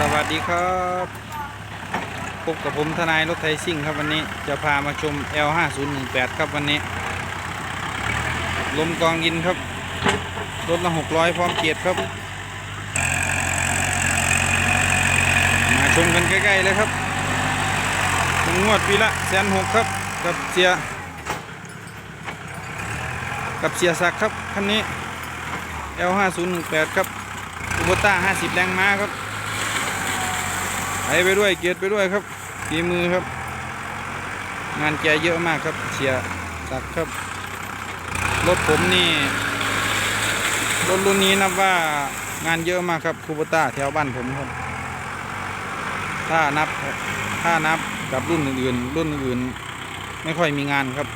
สวัสดีครับพบกับผมทนายรถไทยซิ่งครับวันนี้จะพามาชม L5018 ครับวันนี้ ลมกองยินครับ รถละ600 พร้อมเกียรติครับ มาชมกันใกล้ๆเลยครับงวดปีละแสนหกครับ กับเสีย กับเสียศักครับคันนี้ L5018 ครับอุบต้า50 แรงม้าครับ ไปไปด้วยเกียรติไปด้วยครับฝีมือครับ งานแกเยอะมากครับเสียศักครับรถผมนี่รถรุ่นนี้นับว่างานเยอะมากครับคูบต้าแถวบ้านผมครับ ถ้านับถ้านับกับรุ่นอื่นๆรุ่นอื่นไม่ค่อยมีงานครับ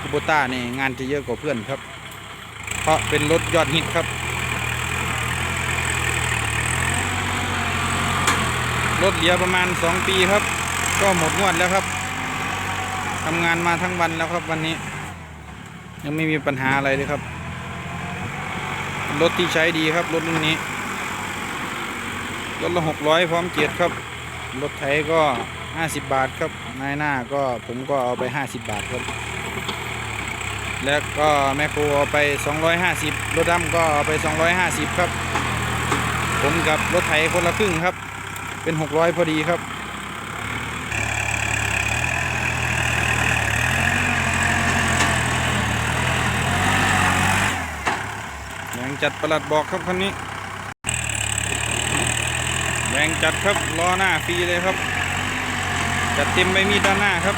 คูบต้านี่งานจะเยอะกว่าเพื่อนครับ เพราะเป็นรถยอดฮิตครับ รถเหลือประมาณ 2 ปีครับ ก็หมดงวดแล้วครับทำงานมาทั้งวันแล้วครับวันนี้ ยังไม่มีปัญหาอะไรเลยครับรถที่ใช้ดีครับรถรุ่นนี้รถละหกร้อยพร้อมเกียรติครับรถไถก็50บาทครับนายหน้าก็ผมก็เอาไป50บาทครับ แล้วก็แมคโครเอาไป250รถดำก็เอาไป250ครับ ผมกับรถไถคนละครึ่งครับ เป็น600พอดีครับแรงจัดประหลัดบอกครับคันนี้แรงจัดครับล้อหน้าฟรีเลยครับ จัดเต็มไปมีดด้านหน้าครับ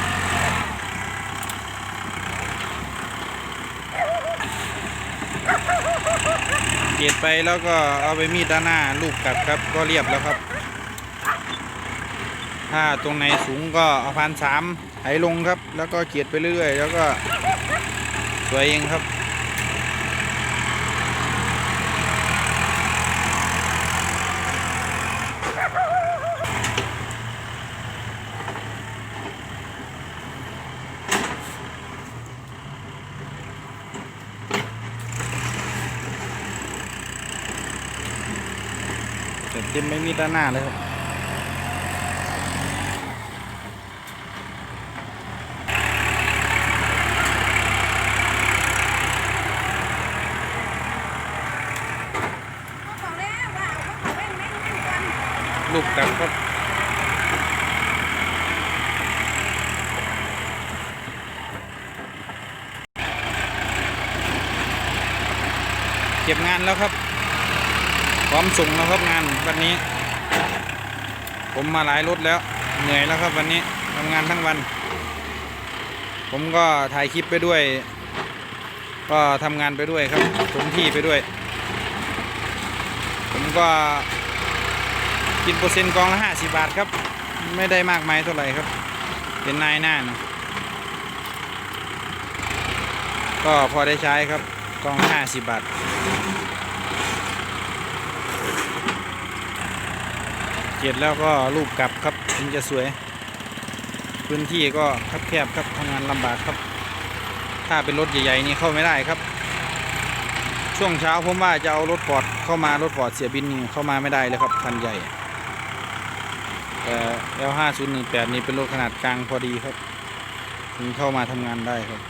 เกียดไปแล้วก็เอาไปมีดด้านหน้าลูกกลับครับก็เรียบแล้วครับ ถ้าตรงไหนสูงก็เอาพันสามไหลงครับ แล้วก็เกียดไปเรื่อย แล้วก็สวยเองครับเต็มไม่มีด้านหน้าเลยครับ เขาบอกแล้วว่าเอาเขาเล่นแม่นแม่นกัน ลูกกลับครับเก็บงานแล้วครับ พร้อมส่งแล้วครับงานวันนี้ ผมมาหลายรถแล้ว เหนื่อยแล้วครับวันนี้ทำงานทั้งวัน ผมก็ถ่ายคลิปไปด้วย ก็ทำงานไปด้วยครับถมที่ไปด้วย ผมก็ กินเปอร์เซ็นต์กองละห้าสิบาทครับ ไม่ได้มากมายเท่าไหร่ครับ เป็นนายหน้านะก็พอได้ใช้ครับกองห้าสิบบาทเก็บแล้วก็รูปกลับครับถึงจะสวย พื้นที่ก็คับแคบครับทำงานลำบากครับ ถ้าเป็นรถใหญ่ๆนี่เข้าไม่ได้ครับ ช่วงเช้าผมว่าจะเอารถฟอดเข้ามารถฟอดเสียบินนี่เข้ามาไม่ได้เลยครับคันใหญ่ แต่ L5018 นี้เป็นรถขนาดกลางพอดีครับ ถึงเข้ามาทำงานได้ครับ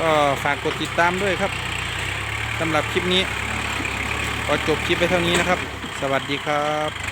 ก็ฝากกดติดตามด้วยครับสำหรับคลิปนี้ก็จบคลิปไปเท่านี้นะครับ สวัสดีครับ